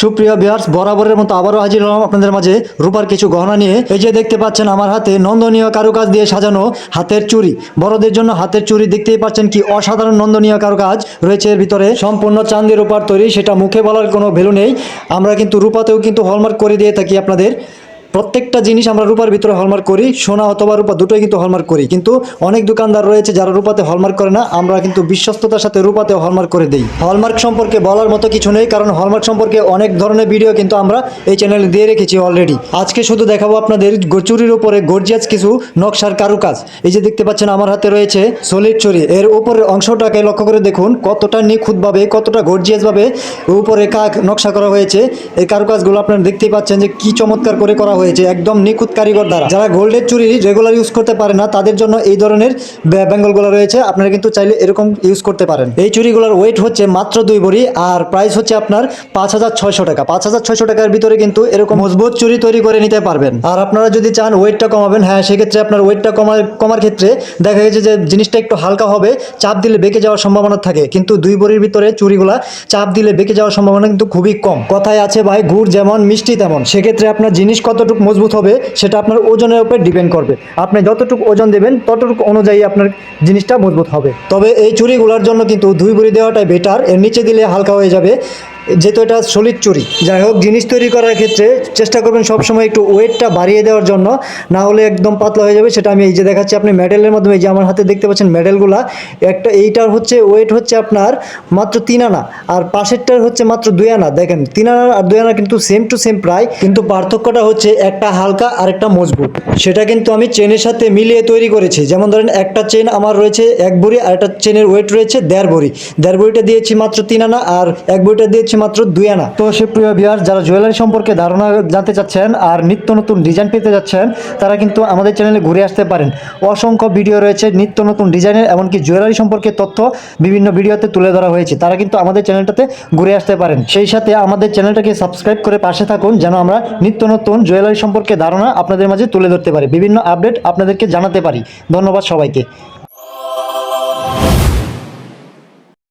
সুপ্রিয় বিহার্স বরাবরের মতো আবারও হাজির হলাম আপনাদের মাঝে রূপার কিছু গহনা নিয়ে। এই যে দেখতে পাচ্ছেন, আমার হাতে নন্দনীয় কারুকাজ দিয়ে সাজানো হাতের চুরি বড়দের জন্য হাতের চুরি দেখতেই পাচ্ছেন কি অসাধারণ নন্দনীয় কারুকাজ রয়েছে এর ভিতরে। সম্পূর্ণ চান্দি রূপার তৈরি, সেটা মুখে বলার কোনো ভ্যালু নেই। আমরা কিন্তু রূপাতেও কিন্তু হলমার্ক করে দিয়ে থাকি আপনাদের। প্রত্যেকটা জিনিস আমরা রূপার ভিতরে হলমার্ক করি, সোনা অথবা রূপা দুটোই কিন্তু হলমার্ক করি। কিন্তু অনেক দোকানদার রয়েছে যারা রূপাতে হলমার্ক করে না, আমরা কিন্তু বিশ্বস্ততার সাথে রূপাতে হলমার্ক করে দিই। হলমার্ক সম্পর্কে বলার মতো কিছু নেই, কারণ হলমার্ক সম্পর্কে অনেক ধরনের ভিডিও কিন্তু আমরা এই চ্যানেলে দিয়ে রেখেছি অলরেডি আজকে শুধু দেখাবো আপনাদের চুরির উপরে গর্জিয়াস কিছু নকশার কারুকাজ। এই যে দেখতে পাচ্ছেন, আমার হাতে রয়েছে সলিড চুরি। এর উপরের অংশটাকে লক্ষ্য করে দেখুন, কতটা নিখুঁতভাবে, কতটা গর্জিয়াসভাবে উপরে কাক নকশা করা হয়েছে। এই কারুকাজগুলো আপনারা দেখতেই পাচ্ছেন যে কি চমৎকার করে করা হয়েছে। একদম নিখুঁত কারিগর দ্বারা। যারা গোল্ডের চুরি রেগুলার ইউজ করতে পারে না, তাদের জন্য এই ধরনের বে- বেঙ্গলগুলো রয়েছে। আপনারা কিন্তু চাইলে এরকম ইউজ করতে পারেন। এই চুরিগুলোর ওয়েট হচ্ছে মাত্র দুই ভরি, আর প্রাইস হচ্ছে আপনার পাঁচ হাজার ছয়শো টাকা। পাঁচ হাজার ছয়শো টাকার ভিতরে কিন্তু এরকম মজবুত চুরি তৈরি করে নিতে পারবেন। আর আপনারা যদি চান ওয়েটটা কমাবেন হ্যাঁ সেক্ষেত্রে আপনার ওয়েটটা কমার কমার ক্ষেত্রে দেখা গেছে যে জিনিসটা একটু হালকা হবে, চাপ দিলে বেঁকে যাওয়ার সম্ভাবনা থাকে। কিন্তু দুই ভরির ভিতরে চুরিগুলা চাপ দিলে বেঁকে যাওয়ার সম্ভাবনা কিন্তু খুবই কম। কথায় আছে ভাই, গুড় যেমন, মিষ্টি তেমন। সেক্ষেত্রে আপনার জিনিস কতটুকু মজবুত হবে সেটা আপনার ওজনের উপর ডিপেন্ড করবে। আপনি যতটুকু ওজন দেবেন, ততটুকু অনুযায়ী আপনার জিনিসটা মজবুত হবে। তবে এই চুরিগুলোর জন্য কিন্তু দুই ভরি দেওয়াটাই বেটার এর নিচে দিলে হালকা হয়ে যাবে। যেহেতু এটা সলিড চুরি। যাই হোক, জিনিস তৈরি করার ক্ষেত্রে চেষ্টা করবেন সবসময় একটু ওয়েটটা বাড়িয়ে দেওয়ার জন্য। না হলে একদম পাতলা হয়ে যাবে। সেটা আমি এই যে দেখাচ্ছি, আপনি মেডেলের মাধ্যমে এই যে আমার হাতে দেখতে পাচ্ছেন মেডেলগুলা একটা এইটার হচ্ছে ওয়েট হচ্ছে আপনার মাত্র তিন আনা, আর পাশেরটার হচ্ছে মাত্র দুই আনা। দেখেন, তিন আনা আর দুই আনা কিন্তু সেম টু সেম প্রায়, কিন্তু পার্থক্যটা হচ্ছে একটা হালকা আর একটা মজবুত। সেটা কিন্তু আমি চেনের সাথে মিলিয়ে তৈরি করেছি। যেমন ধরেন, একটা চেন আমার রয়েছে এক ভরি আর একটা চেনের ওয়েট রয়েছে দেড় ভরি। দেড় ভরিটা দিয়েছি মাত্র তিন আনা আর এক ভরিটা দিয়েছি মাত্র দুই আনা। তো সে প্রিয় বিহার যারা জুয়েলারি সম্পর্কে ধারণা জানতে চাচ্ছেন আর নিত্য নতুন ডিজাইন পেতে যাচ্ছেন তারা কিন্তু আমাদের চ্যানেলে ঘুরে আসতে পারেন। অসংখ্য ভিডিও রয়েছে নিত্য নতুন ডিজাইনের এমনকি জুয়েলারি সম্পর্কে তথ্য বিভিন্ন ভিডিওতে তুলে ধরা হয়েছে। তারা কিন্তু আমাদের চ্যানেলটাতে ঘুরে আসতে পারেন। সেই সাথে আমাদের চ্যানেলটাকে সাবস্ক্রাইব করে পাশে থাকুন, যেন আমরা নিত্য নতুন জুয়েলারি সম্পর্কে ধারণা আপনাদের মাঝে তুলে ধরতে পারি। বিভিন্ন আপডেট আপনাদেরকে জানাতে পারি। ধন্যবাদ সবাইকে।